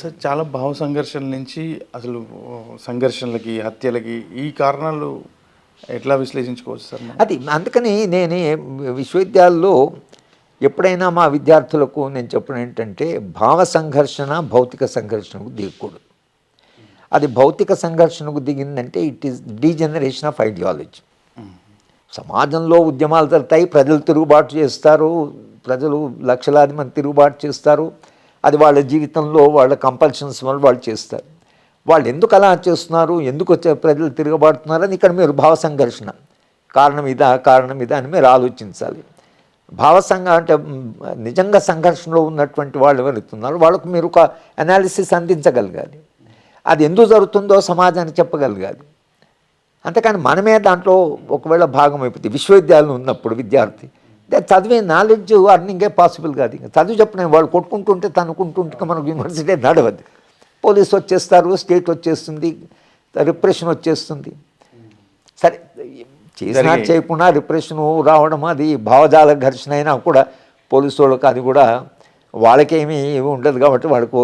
Sir చాలా భావ సంఘర్షణ నుంచి అసలు సంఘర్షణలకి హత్యలకి ఈ కారణాలు ఎట్లా విశ్లేషించుకోవచ్చు సార్? అది అందుకని నేను విశ్వవిద్యాలయంలో ఎప్పుడైనా మా విద్యార్థులకు నేను చెప్పడం ఏంటంటే భావ సంఘర్షణ భౌతిక సంఘర్షణకు దిగకూడదు. అది భౌతిక సంఘర్షణకు దిగిందంటే it is degeneration of ideology సమాజంలో ఉద్యమాలు జరుగుతాయి ప్రజలు తిరుగుబాటు చేస్తారు ప్రజలు లక్షలాది మంది తిరుగుబాటు చేస్తారు. అది వాళ్ళ జీవితంలో వాళ్ళ కంపల్షన్స్ వల్ల వాళ్ళు చేస్తారు. వాళ్ళు ఎందుకు అలా చేస్తున్నారు? ఎందుకు వచ్చే ప్రజలు తిరగబడుతున్నారని అని ఇక్కడ మీరు భావ సంఘర్షణ. కారణం ఇదా కారణం ఇదా అని మీరు ఆలోచించాలి. భావసంఘ అంటే నిజంగా సంఘర్షణలో ఉన్నటువంటి వాళ్ళు ఎవరుతున్నారు వాళ్ళకు మీరు ఒక అనాలిసిస్ అందించగలగాలి. అది ఎందుకు జరుగుతుందో సమాజానికి చెప్పగలగాలి. అంతేకాని మనమే దాంట్లో ఒకవేళ భాగం అయిపోతుంది విశ్వవిద్యాలయం ఉన్నప్పుడు విద్యార్థి చదివే నాలెడ్జ్ అర్నింగే పాసిబుల్ కాదు. ఇంకా చదువు చెప్పిన వాళ్ళు కొట్టుకుంటుంటే తనుకుంటుంటే మనకు యూనివర్సిటీ నడవదు. పోలీసు వచ్చేస్తారు స్టేట్ వచ్చేస్తుంది రిప్రెషన్ వచ్చేస్తుంది. సరే చేసినా. చేయకుండా రిప్రెషన్ రావడం అది భావజాల ఘర్షణ అయినా కూడా పోలీసు వాళ్ళకి అది కూడా వాళ్ళకేమీ ఉండదు కాబట్టి వాళ్ళకు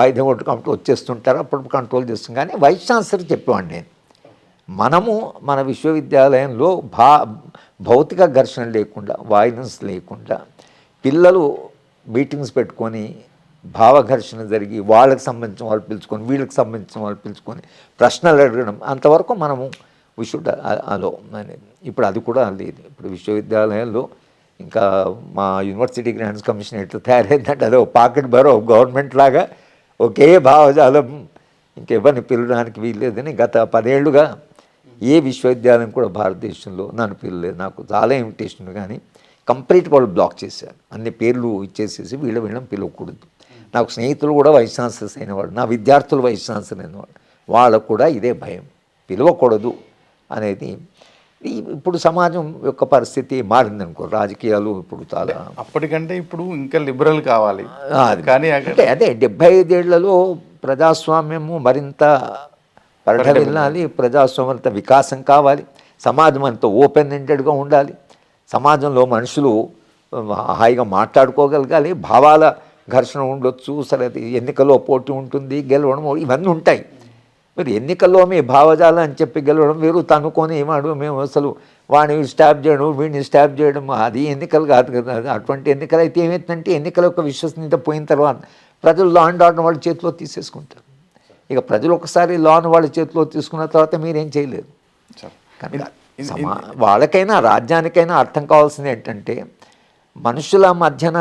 ఆయుధం కొట్టు కాబట్టి వచ్చేస్తుంటారు. అప్పుడు కంట్రోల్ చేస్తుంది. కానీ వైస్ ఛాన్సలర్ చెప్పేవాడిని నేను. మనము మన విశ్వవిద్యాలయంలో భా భౌతిక ఘర్షణ లేకుండా వాయిలెన్స్ లేకుండా పిల్లలు మీటింగ్స్ పెట్టుకొని భావఘర్షణ జరిగి వాళ్ళకి సంబంధించిన వాళ్ళు పిలుచుకొని వీళ్ళకి సంబంధించిన వాళ్ళు పిలుచుకొని ప్రశ్నలు అడగడం అంతవరకు మనము విషుడ్ అలో అనేది ఇప్పుడు అది కూడా లేదు. ఇప్పుడు విశ్వవిద్యాలయంలో ఇంకా మా యూనివర్సిటీ గ్రాంట్స్ కమిషన్ ఎట్లా తయారైందంటే అదో పాకెట్ బరో గవర్నమెంట్ లాగా ఒకే భావజాలం ఇంకెవరిని పిలవడానికి వీల్లేదని గత పదేళ్ళుగా ఏ విశ్వవిద్యాలయం కూడా భారతదేశంలో నన్ను పిలలేదు నాకు చాలా ఇన్విటేషన్ కానీ కంప్లీట్ వాళ్ళు బ్లాక్ చేశారు. అన్ని పేర్లు ఇచ్చేసేసి వీళ్ళ వీళ్ళని పిలవకూడదు. నాకు స్నేహితులు కూడా వైస్ ఛాన్సలర్స్ అయినవాడు నా విద్యార్థులు వైస్ ఛాన్సలర్ అయినవాడు వాళ్ళకు కూడా ఇదే భయం. పిలవకూడదు అనేది. ఇప్పుడు సమాజం యొక్క పరిస్థితి మారిందనుకో రాజకీయాలు ఇప్పుడు చాలా అప్పటికంటే ఇప్పుడు ఇంకా లిబరల్ కావాలి. కానీ అంటే అదే డెబ్బై ఐదేళ్ళలో ప్రజాస్వామ్యము మరింత పరిఢవిల్లాలి ప్రజాస్వామ్యంత వికాసం కావాలి సమాజం అంత ఓపెన్ ఎండెడ్గా ఉండాలి. సమాజంలో మనుషులు హాయిగా మాట్లాడుకోగలగాలి భావాల ఘర్షణ ఉండొచ్చు సరే అది ఎన్నికల్లో పోటీ ఉంటుంది గెలవడం ఇవన్నీ ఉంటాయి. మీరు ఎన్నికల్లో మీ భావజాలం అని చెప్పి గెలవడం వేరు తనుకొని ఏమాడు మేము అసలు వాడిని స్టాప్ చేయడం వీడిని స్టాప్ చేయడం అది ఎన్నికలు కాదు కదా అటువంటి ఎన్నికలు అయితే ఏమవుతుందంటే ఎన్నికల యొక్క విశ్వసనీయత పోయిన తర్వాత ప్రజలు లా అండ్ ఆర్డర్ వాళ్ళ చేతిలో తీసేసుకుంటారు. ఇక ప్రజలు ఒకసారి లాను వాళ్ళ చేతిలో తీసుకున్న తర్వాత మీరేం చేయలేరు. వాళ్ళకైనా రాజ్యానికైనా అర్థం కావాల్సింది ఏంటంటే మనుషుల మధ్యన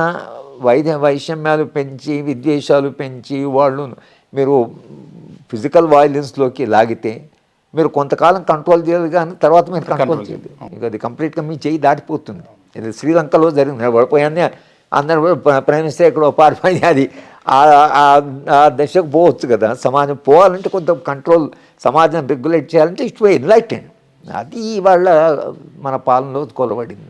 వైద్య వైషమ్యాలు పెంచి విద్వేషాలు పెంచి వాళ్ళు మీరు ఫిజికల్ వైలెన్స్లోకి లాగితే మీరు కొంతకాలం కంట్రోల్ చేయాలి కానీ తర్వాత మీరు కంట్రోల్ చేయలేదు ఇక అది కంప్లీట్గా మీ చేయి దాటిపోతుంది. ఇది శ్రీలంకలో జరిగింది. పడిపోయాన్ని అందరూ ప్ర- ప్రైమ్ మినిస్టర్ ఎక్కడో పారిపోయి అది ఆ- ఆ- దశకు పోవచ్చు కదా. సమాజం పోవాలంటే కొంత కంట్రోల్ సమాజం రెగ్యులేట్ చేయాలంటే ఇట్ వే ఎన్లైటెండ్ అది వాళ్ళ మన పాలనలో కొలబడింది